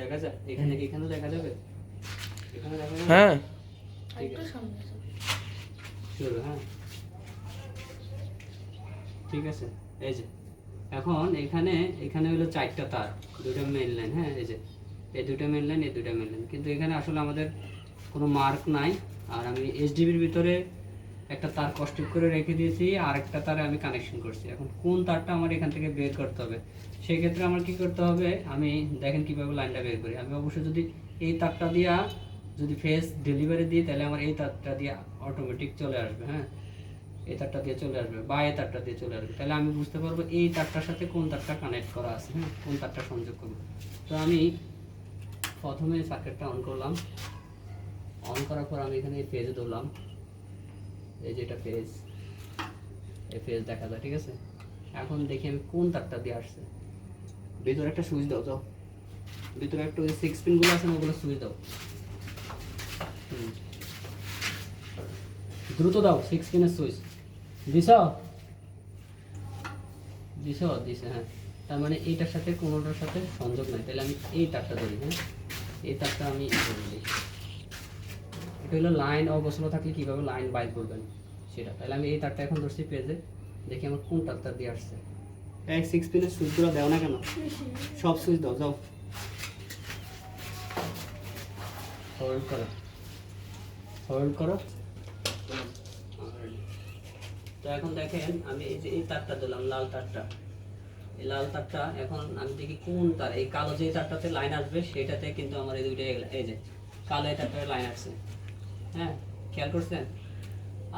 দেখা যায়? এখানে এখানে দেখা যাবে? এখানে দেখা যাবে? হ্যাঁ। একটু সামনে। হ্যাঁ। ঠিক আছে। এই যে এখন এখানে এখানে হলো চারটা তার দুটো মেন লাইন হ্যাঁ এই যে। এই দুটো মেন লাইন এই দুটো মেন লাইন কিন্তু এখানে আসলে আমাদের কোনো মার্ক নাই। আর আমি এইচডিবির ভিতরে একটা তার কষ্ট করে রেখে দিয়েছি আর একটা তারে আমি কানেকশন করছি। এখন কোন তারটা আমার এখান থেকে বের করতে হবে? সেই ক্ষেত্রে আমার কি করতে হবে? আমি দেখেন কীভাবে লাইনটা বের করি। আমি অবশ্যই যদি এই তারটা দিয়া যদি ফেস ডেলিভারি দিই, তাহলে আমার এই তারটা দিয়ে অটোমেটিক চলে আসবে হ্যাঁ? এই তারটা দিয়ে চলে আসবে বা এই তারটা দিয়ে চলে আসবে। তাহলে আমি বুঝতে পারব এই তারটার সাথে কোন তারটা কানেক্ট করা আছে হ্যাঁ? কোন তারটা সংযোগ করব। তো আমি প্রথমে সার্কিটটা অন করলাম। অন করার পর আমি এখানে পেজে ধরলাম। এই যে এটা পেজ এই পেজ দেখা যায়, ঠিক আছে? এখন দেখি আমি কোন তারটা দিয়ে আসছে। ভিতরে একটা সুইচ দাও, যাও। ভিতরে একটা ওই সিক্স পিনগুলো আছে না, ওগুলো সুইচ দাও। দ্রুত দাও সিক্স পিনের সুইচ। দিছ? দিছ? দিছে হ্যাঁ। তার মানে এইটার সাথে কোনোটার সাথে সংযোগ নাই। তাহলে আমি এই তারটা ধরি হ্যাঁ? এই তারটা আমি ধরে। এটা হলো লাইন অবসর থাকলে কীভাবে লাইন বাইর করবেন? সেটা। তাহলে আমি এই তারটা এখন ধরছি পেজে দেখি আমার কোন তারটা দিয়ে আসছে। এক সিক্স পিনের সুইচগুলো দাও না কেন? সব সুইচ দাও যাও। হোল্ড করো। হোল্ড করো। তো এখন দেখেন আমি এই যে এই তারটা দিলাম লাল তারটা। এই লাল তারটা এখন আমি দেখি কোন তার। এই কালো যে তারটাতে লাইন আসবে সেটাতে কিন্তু আমার এই দুইটা এই যে কালো এই তারটাতে লাইন আসছে। হ্যাঁ খেয়াল করছেন?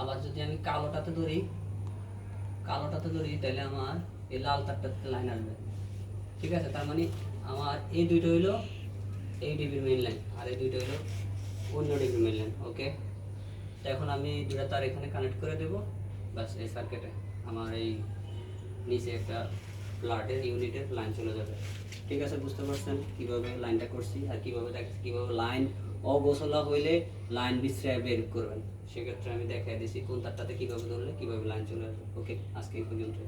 আবার যদি আমি কালোটাতে ধরি কালোটাতে ধরি, তাহলে আমার এই লাল তারটাতে লাইন আসবে। ঠিক আছে? তার মানে আমার এই দুইটা হইল এই ডিবির মেইন লাইন আর এই দুইটা হইল অন্য ডিবির মেইন লাইন ওকে তো এখন আমি দুটা তার এখানে কানেক্ট করে দেবো বাস এই সার্কিটে আমার এই নিচে একটা প্লাটের ইউনিটের লাইন চলে যাবে। ঠিক আছে? বুঝতে পারছেন কীভাবে লাইনটা করছি আর কীভাবে দেখ, কীভাবে লাইন অগোছলা হইলে লাইন বিশ্রায় বের করবেন। সেক্ষেত্রে আমি দেখাই দিচ্ছি কোন তারটাতে কীভাবে ধরলে কীভাবে লাইন চলে আসবে। ওকে, আজকে এই পর্যন্ত